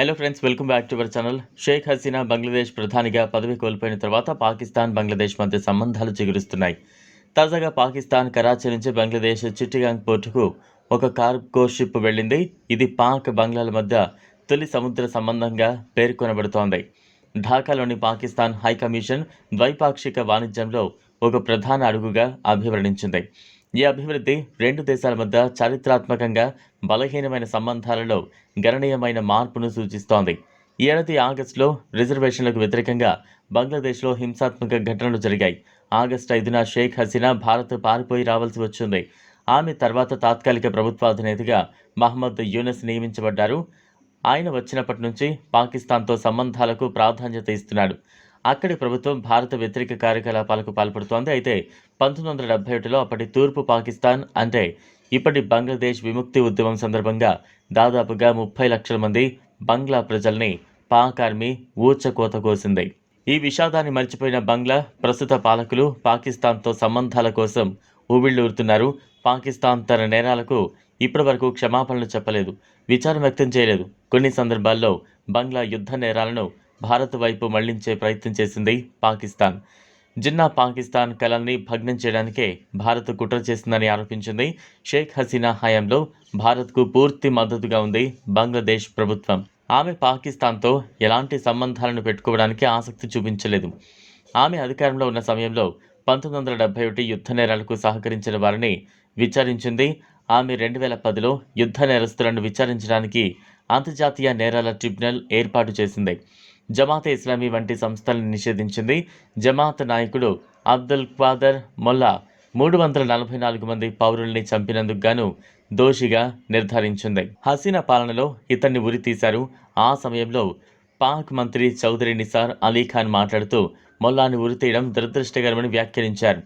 Hello friends welcome back to our channel Sheikh Hasina Bangladesh ప్రధానిగా పదవి కోల్పోయిన తర్వాత పాకిస్తాన్ బంగ్లాదేశ్ మధ్య సంబంధాలు చిగురుస్తున్నాయి. తాజాగా పాకిస్తాన్ కరాచీ నుంచి బంగ్లాదేశ్ చిట్టిగాంగ్ పోర్టుకు ఒక కార్గో షిప్ వెళ్ళింది. ఇది పాక్ బంగ్లాల మధ్య తొలి సముద్ర సంబంధంగా పేర్కొనబడుతోంది. ఢాకాలోని పాకిస్తాన్ హై కమిషన్ ద్వైపాక్షిక వాణిజ్యంలో ఒక ప్రధాన అడుగుగా అభివర్ణించింది. ఈ అభివృద్ధి రెండు దేశాల మధ్య చారిత్రాత్మకంగా బలహీనమైన సంబంధాలలో గణనీయమైన మార్పును సూచిస్తోంది. ఈ ఏడాది ఆగస్టులో రిజర్వేషన్లకు వ్యతిరేకంగా బంగ్లాదేశ్లో హింసాత్మక ఘటనలు జరిగాయి. ఆగస్టు ఐదున షేక్ హసీనా భారత్ పారిపోయి రావాల్సి వచ్చింది. ఆమె తర్వాత తాత్కాలిక ప్రభుత్వాధినేతగా మహమ్మద్ యూనస్ నియమించబడ్డారు. ఆయన వచ్చినప్పటి నుంచి పాకిస్తాన్తో సంబంధాలకు ప్రాధాన్యత ఇస్తున్నాడు. అక్కడి ప్రభుత్వం భారత వ్యతిరేక కార్యకలాపాలకు పాల్పడుతోంది. అయితే పంతొమ్మిది వందల డెబ్బై ఒకటిలో అప్పటి తూర్పు పాకిస్తాన్ అంటే ఇప్పటి బంగ్లాదేశ్ విముక్తి ఉద్యమం సందర్భంగా దాదాపుగా ముప్పై లక్షల మంది బంగ్లా ప్రజల్ని పాక్ ఆర్మీ ఊచకోత కోసింది. ఈ విషాదాన్ని మర్చిపోయిన బంగ్లా ప్రస్తుత పాలకులు పాకిస్తాన్తో సంబంధాల కోసం ఊబిళ్ళూరుతున్నారు. పాకిస్తాన్ తన నేరాలకు ఇప్పటివరకు క్షమాపణలు చెప్పలేదు విచారం వ్యక్తం చేయలేదు. కొన్ని సందర్భాల్లో బంగ్లా యుద్ధ నేరాలను భారత్ వైపు మళ్ళించే ప్రయత్నం చేసింది పాకిస్తాన్. జిన్నా పాకిస్తాన్ కళల్ని భగ్నం చేయడానికే భారత్ కుట్ర చేసిందని ఆరోపించింది షేక్ హసీనా హయాంలో భారత్కు పూర్తి మద్దతుగా ఉంది బంగ్లాదేశ్ ప్రభుత్వం. ఆమె పాకిస్తాన్తో ఎలాంటి సంబంధాలను పెట్టుకోవడానికి ఆసక్తి చూపించలేదు. ఆమె అధికారంలో ఉన్న సమయంలో పంతొమ్మిది వందల డెబ్బై ఒకటి యుద్ధ నేరాలకు సహకరించిన వారిని విచారించింది. ఆమె రెండు వేల పదిలో యుద్ధ నేరస్తులను విచారించడానికి అంతర్జాతీయ నేరాల ట్రిబ్యునల్ ఏర్పాటు చేసింది. జమాతే ఇస్లామీ వంటి సంస్థలను నిషేధించింది. జమాత్ నాయకుడు అబ్దుల్ క్వాదర్ మొల్లా మూడు వందల నలభై నాలుగు మంది పౌరుల్ని చంపినందుకు గాను దోషిగా నిర్ధారించింది. హసీనా పాలనలో ఇతన్ని ఉరి తీశారు. ఆ సమయంలో పాక్ మంత్రి చౌదరి నిసార్ అలీ ఖాన్ మాట్లాడుతూ మొల్లాని ఉరితీయడం దురదృష్టకరమని వ్యాఖ్యానించారు.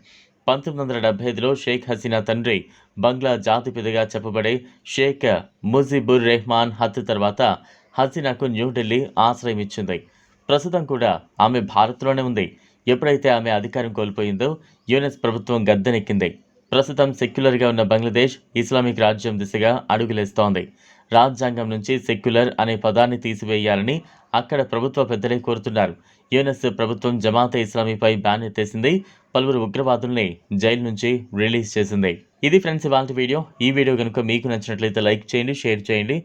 పంతొమ్మిది వందల డెబ్బై ఐదులో షేక్ హసీనా తండ్రి బంగ్లా జాతిపిదగా చెప్పబడే షేక్ ముజిబుర్ రెహమాన్ హత్య తర్వాత హసీనాకు న్యూఢిల్లీ ఆశ్రయం ఇచ్చింది. ప్రస్తుతం కూడా ఆమె భారత్లోనే ఉంది. ఎప్పుడైతే ఆమె అధికారం కోల్పోయిందో యూఎస్ ప్రభుత్వం గద్దెనెక్కింది. ప్రస్తుతం సెక్యులర్గా ఉన్న బంగ్లాదేశ్ ఇస్లామిక్ రాజ్యం దిశగా అడుగులేస్తోంది. రాజ్యాంగం నుంచి సెక్యులర్ అనే పదాన్ని తీసివేయాలని అక్కడ ప్రభుత్వ పెద్దలే కోరుతున్నారు. యూఎస్ ప్రభుత్వం జమాతే ఇస్లామీపై బ్యాన్ ఎత్తేసింది. పలువురు ఉగ్రవాదుల్ని జైలు నుంచి రిలీజ్ చేసింది. ఇది ఫ్రెండ్స్ ఇవాళ వీడియో. ఈ వీడియో కనుక మీకు నచ్చినట్లయితే లైక్ చేయండి షేర్ చేయండి.